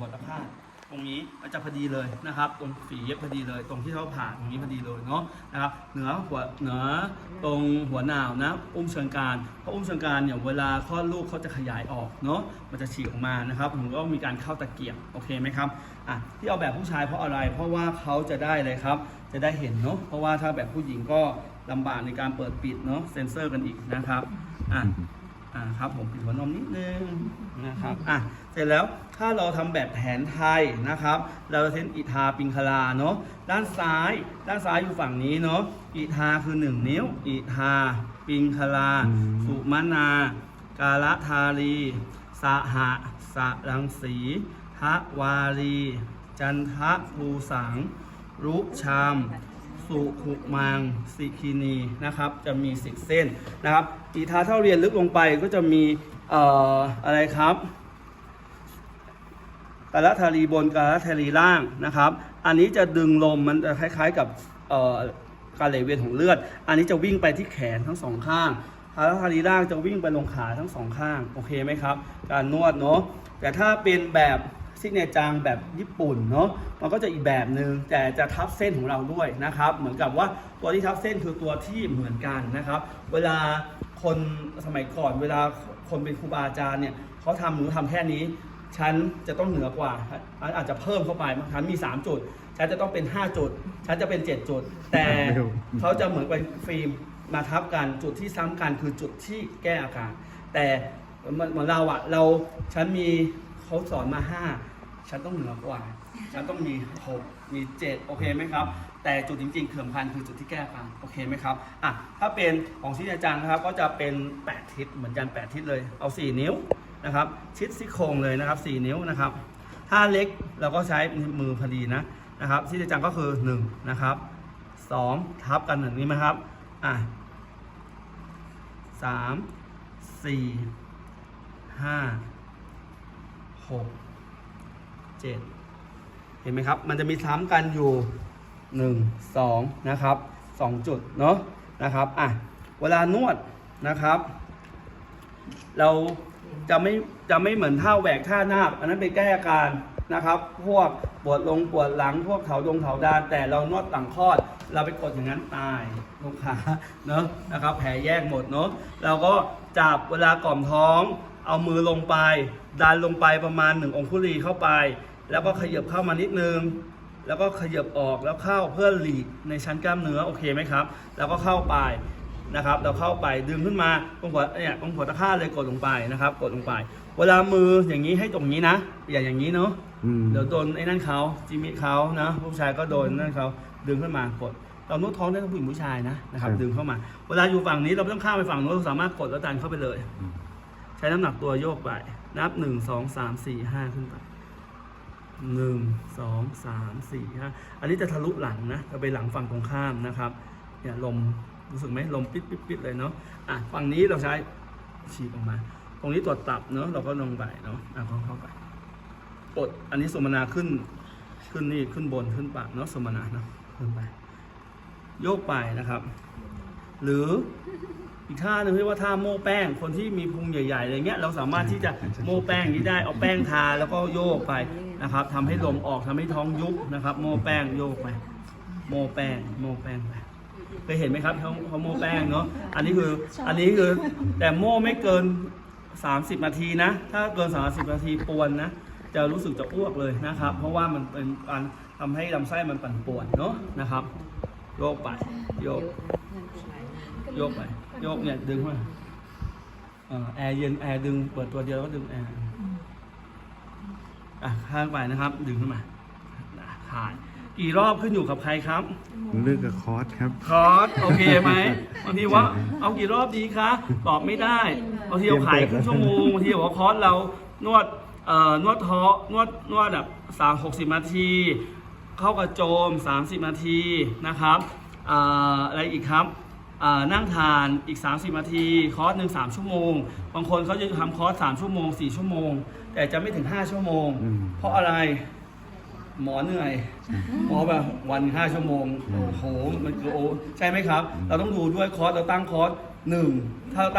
หัวตะข้าตรงนี้มันจะพอดีเลยนะครับ ตรงฝีเย็บพอดีเลย ตรงที่เขาผ่าตรงนี้พอดีเลยเนาะนะครับเหนือหัวเหนือตรงหัวหนาวนะอุ้มเชิงกรานเพราะอุ้มเชิงกรานเนี่ยเวลาคลอดลูกเขาจะขยายออกเนาะมันจะฉีกออกมานะครับผมก็มีการเข้าตะเกียบโอเคไหมครับอะที่เอาแบบผู้ชายเพราะอะไร เพราะว่าเขาจะได้เลยครับ จะได้เห็นเนาะเพราะว่าถ้าแบบผู้หญิงก็ลำบากในการเปิดปิดเนาะเซ็นเซอร์กันอีกนะครับอะอ่าครับผมปิดหัวนมนิดนึง นะครับอะเสร็จแล้วถ้าเราทำแบบแผนไทยนะครับ เราจะเส้นอิทาปิงคลาเนาะด้านซ้าย ด้านซ้ายอยู่ฝั่งนี้เนาะอิทาคือ 1 นิ้ว อิทาปิงคลาอืมสุมนากาลทารีสหะสะรังสีทะวารี จันทะภูสัง รุชาม สุขุมังสิคินีนะครับ จะมีสิบเส้นนะครับ อีทาเท่าเรียนลึกลงไปก็จะมี เอ่ออะไรครับกาลทารีบนกาลทารีล่างนะครับ อันนี้จะดึงลมมันจะคล้าย ๆ กับการไหลเวียนของเลือด อันนี้จะวิ่งไปที่แขนทั้งสองข้างกาลทารีล่างจะวิ่งไปลงขาทั้งสองข้าง โอเคไหมครับ การนวดเนาะ แต่ถ้าเป็นแบบซิกเนจางแบบญี่ปุ่นเนาะ มันก็จะอีกแบบหนึ่งแต่จะทับเส้นของเราด้วยนะครับ เหมือนกับว่าตัวที่ทับเส้นคือตัวที่เหมือนกันนะครับ เวลา คนสมัยก่อนเวลาคนเป็นครูบาอาจารย์เนี่ยเขาทำหนูทำแค่นี้ ฉันจะต้องเหนือกว่า อาจจะเพิ่มเข้าไปบางครั้งมี 3 จุด ฉันจะต้องเป็น 5 จุด ฉันจะเป็น 7 จุด แต่ไม่รู้เขาจะเหมือนเป็นฟิล์มมาทับกันจุดที่ซ้ำกันคือจุดที่แก้อาการ แต่เหมือนเหมือนเราอะเราฉันมีเขาสอนมา 5 ฉันต้องเหนือกว่า ฉันต้องมี6มี7โอเคไหมครับ แต่จุดจริงๆเขื่อมพันคือจุดที่แก้อากาโอเคไหมครับอะถ้าเป็นของชิดอาจารย์นะครับก็จะเป็น 8 ทิศเหมือนกัน 8 ทิศเลยเอา 4 นิ้วนะครับ ชิดซี่โครงเลยนะครับ 4 นิ้วนะครับ ถ้าเล็กเราก็ใช้มือพอดีนะนะครับชิดอาจารย์ก็คือ1นะครับ2ทับกันอย่างนี้ไหมครับอะสามสี่ห้าหก เจ็ดเห็นไหมครับ มันจะมีซ้ำกันอยู่1 2นะครับ2จุดเนาะนะครับอะเวลานวดนะครับ เราจะไม่จะไม่เหมือนท่าแหวกท่านาบอันนั้นเป็นแก้อาการนะครับ พวกปวดลงปวดหลัง พวกเขาดงเขาดาน แต่เรานวดหลังคลอด เราไปกดอย่างนั้นตายลูกค้าเนาะนะครับ แผลแยกหมดเนาะเราก็จับเวลากล่อมท้อง เอามือลงไป ดันลงไปประมาณหนึ่งองคุลีเข้าไป แล้วก็ขยับเข้ามานิดนึง แล้วก็ขยับออกแล้วเข้าเพื่อหลีกในชั้นกล้ามเนื้อโอเคไหมครับ แล้วก็เข้าไปนะครับ เราเข้าไปดึงขึ้นมาตรงหัวเนี่ยตรงหัวตะข้าเลยกดลงไปนะครับ กดลงไป เวลามืออย่างนี้ให้ตรงนี้นะ อย่าอย่างนี้เนาะอืมเดี๋ยวโดนไอ้นั่นเขาจิมิเขานะผู้ชายก็โดนนั่นเขาดึงขึ้นมากดเรานวดท้องได้ทั้งผู้หญิงผู้ชายนะนะครับครับดึงเข้ามา เวลาอยู่ฝั่งนี้เราไม่ต้องข้ามไปฝั่งโน้นเราสามารถกดแล้วดันเข้าไปเลยอืมใช้น้ำหนักตัวโยกไปนับหนึ่งสองสามสี่ห้าขึ้นไป หนึ่งสองสามสี่ห้าอันนี้จะทะลุหลังนะจะไปหลังฝั่งตรงข้ามนะครับเนี่ยลมรู้สึกไหมลมปิดปิดปิดเลยเนาะอะฝั่งนี้เราใช้ฉีกออกมา ตรงนี้ตัวตับเนาะเราก็ลงไปเนาะอะเข้าเข้าไปกดอันนี้สมนาขึ้นขึ้นนี่ขึ้นบนขึ้นปากเนาะสมนาเนาะขึ้นไป โยกไปนะครับ หรืออีกท่าหนึ่งเรียกว่าท่าโม้แป้ง คนที่มีพุงใหญ่ๆอะไรเงี้ยเราสามารถที่จะโม้แป้งนี้ได้เอาแป้งทาแล้วก็โยกไป นะครับทำให้ลมออกทำให้ท้องยุบนะครับ โม้แป้งโยกไป โม้แป้งโม้แป้งไปเคยเห็นไหมครับเขาเขาโม้แป้งเนาะอันนี้คืออันนี้คือแต่โม้ไม่เกิน 30 นาทีนะ ถ้าเกิน 30 นาทีปวนนะจะรู้สึกจะอ้วกเลยนะครับ เพราะว่ามันเป็นการทำให้ลำไส้มันปั่นป่วนเนาะนะครับ โยกไปโยกโยกไปโยกเนี่ยดึงมาเอ่อแอร์เย็นแอร์ดึงเปิดตัวเดียวแล้วก็ดึงแอร์ อะข้างไปนะครับดึงขึ้นมาขาดกี่รอบขึ้นอยู่กับใครครับเลือกกับคอร์สครับ คอร์สโอเคไหมบางทีว่าเอากี่รอบดีคะตอบไม่ได้บางทีเราขายครึ่งชั่วโมงบางทีบอกว่าคอร์สเรานวดเอ่อนวดท้อนวดนวดแบบสามหกสิบนาที เข้ากระโจม 30 นาทีนะครับอ่าอะไรอีกครับอ่า นั่งทานอีก 30นาทีคอร์สหนึ่ง3ชั่วโมง บางคนเขาจะทำคอร์ส3ชั่วโมง4ชั่วโมง แต่จะไม่ถึง5ชั่วโมง อืม เพราะอะไรหมอเหนื่อยหมอแบบวันห้าชั่วโมงโอ้โหมันคือโอ้ใช่ไหมครับ เราต้องดูด้วยคอร์สเราตั้งคอร์สหนึ่งถ้าเราตั้ง